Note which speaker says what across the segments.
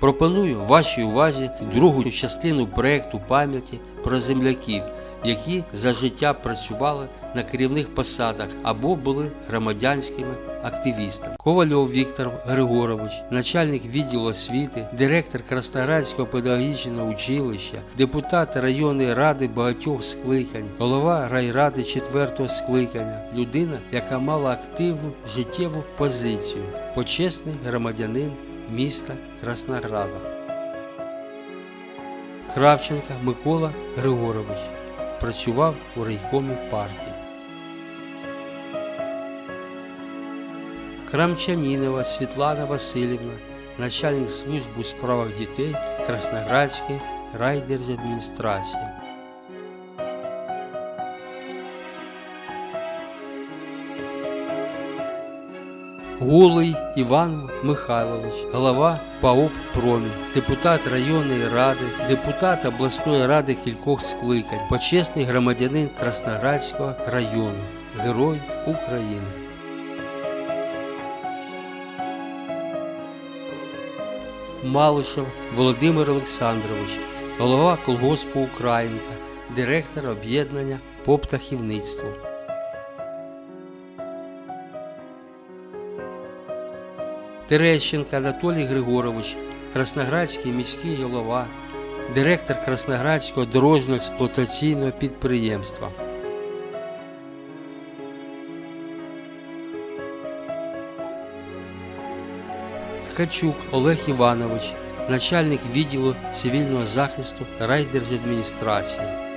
Speaker 1: Пропоную вашій увазі другу частину проєкту пам'яті про земляків, які за життя працювали на керівних посадах або були громадянськими активістами. Ковальов Віктор Григорович, начальник відділу освіти, директор Красноградського педагогічного училища, депутат районної ради багатьох скликань, голова райради четвертого скликання, людина, яка мала активну життєву позицію, почесний громадянин міста Краснограда. Кравченка Микола Григорович працював у райкомі партії. Крамчанінова Світлана Васильівна, начальник служби у справах дітей Красноградської райдержадміністрації. Голий Іван Михайлович, голова ПАОП Промінь, депутат районної ради, депутат обласної ради кількох скликань, почесний громадянин Красноградського району, Герой України. Малишев Володимир Олександрович, голова колгоспу Українка, директор об'єднання по птахівництву. Терещенко Анатолій Григорович, Красноградський міський голова, директор Красноградського дорожньо-експлуатаційного підприємства. Ткачук Олег Іванович, начальник відділу цивільного захисту райдержадміністрації.
Speaker 2: –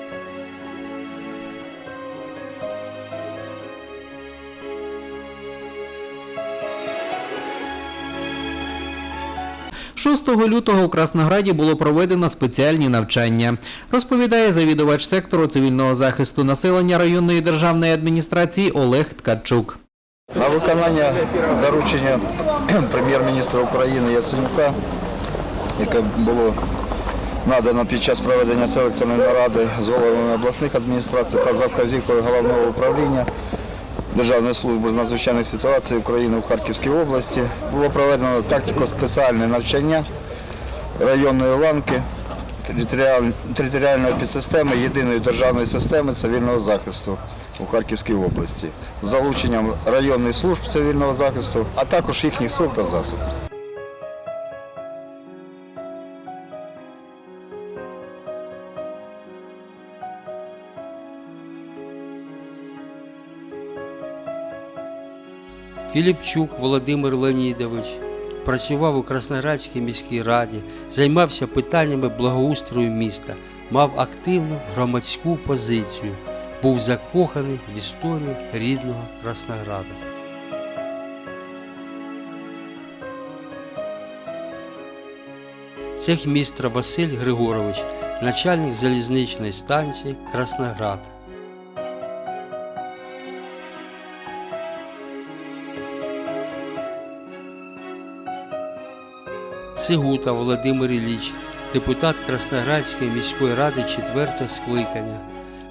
Speaker 2: 6 лютого у Краснограді було проведено спеціальні навчання, розповідає завідувач сектору цивільного захисту населення районної державної адміністрації Олег Ткачук.
Speaker 3: На виконання доручення прем'єр-міністра України Яценюка, яке було надано під час проведення селекторної наради з головами обласних адміністрацій та за вказівкою головного управління Державної служби з надзвичайних ситуацій України у Харківській області, було проведено тактико-спеціальне навчання районної ланки територіальної підсистеми єдиної державної системи цивільного захисту у Харківській області з залученням районних служб цивільного захисту, а також їхніх сил та засобів.
Speaker 1: Філіпчук Володимир Леонідович працював у Красноградській міській раді, займався питаннями благоустрою міста, мав активну громадську позицію, був закоханий в історію рідного Краснограда. Цехмістр Василь Григорович, начальник залізничної станції Красноград. Цигута Володимир Ілліч, депутат Красноградської міської ради 4 скликання.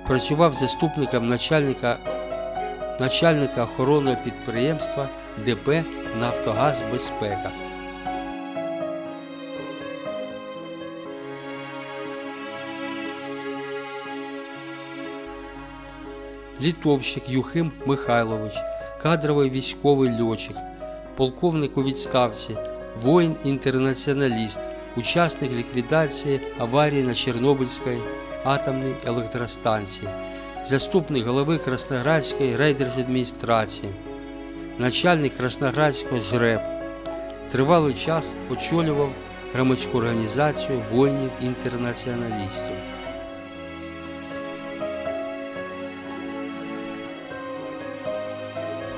Speaker 1: Працював заступником начальника, начальника охоронного підприємства ДП Нафтогаз Безпека. Літовщик Юхим Михайлович, кадровий військовий льотчик, полковник у відставці, воїн-інтернаціоналіст, учасник ліквідації аварії на Чорнобильській атомній електростанції, заступник голови Красноградської райдержадміністрації, начальник Красноградського ЖРЕБ. Тривалий час очолював громадську організацію воїнів-інтернаціоналістів.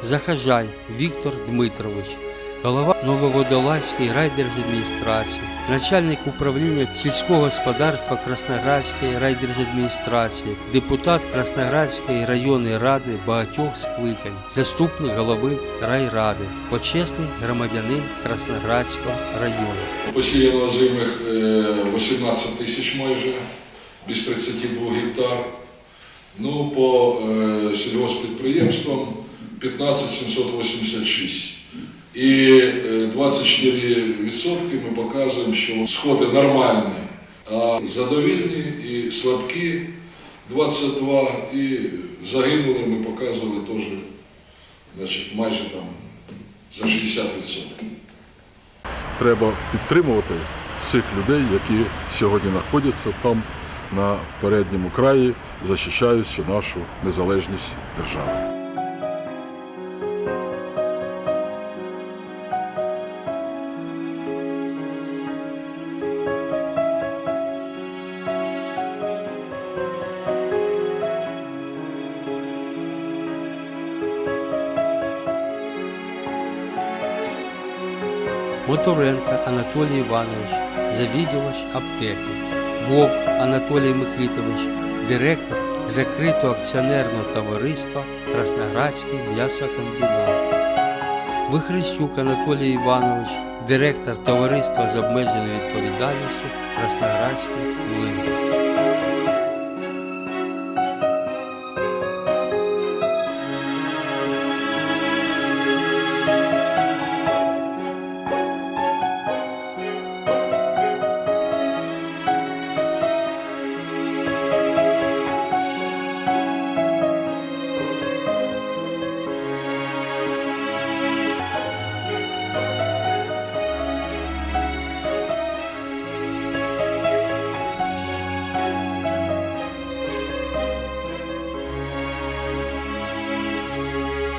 Speaker 1: Захажай Віктор Дмитрович, голова Нововодолазької райдержадміністрації, начальник управління сільського господарства Красноградської райдержадміністрації, депутат Красноградської районної ради багатьох скликань, заступник голови райради, почесний громадянин Красноградського району.
Speaker 4: Посіяно озимих е, 18 тисяч майже, без 32 гектар. Ну, по е, сільгоспідприємствам 15 786. І е, 24% ми показуємо, що сходи нормальні, а задовільні і слабкі 22 і загинули ми показували теж значить, майже там за 60%.
Speaker 5: треба підтримувати всіх людей, які сьогодні знаходяться там на передньому краї, захищаючи нашу незалежність держави.
Speaker 1: Моторенко Анатолій Іванович, завідувач аптеки, Вовк Анатолій Микитович, директор закритого акціонерного товариства Красноградський м'ясокомбінат. Вихрещук Анатолій Іванович, директор товариства з обмеженою відповідальністю Красноградський млин.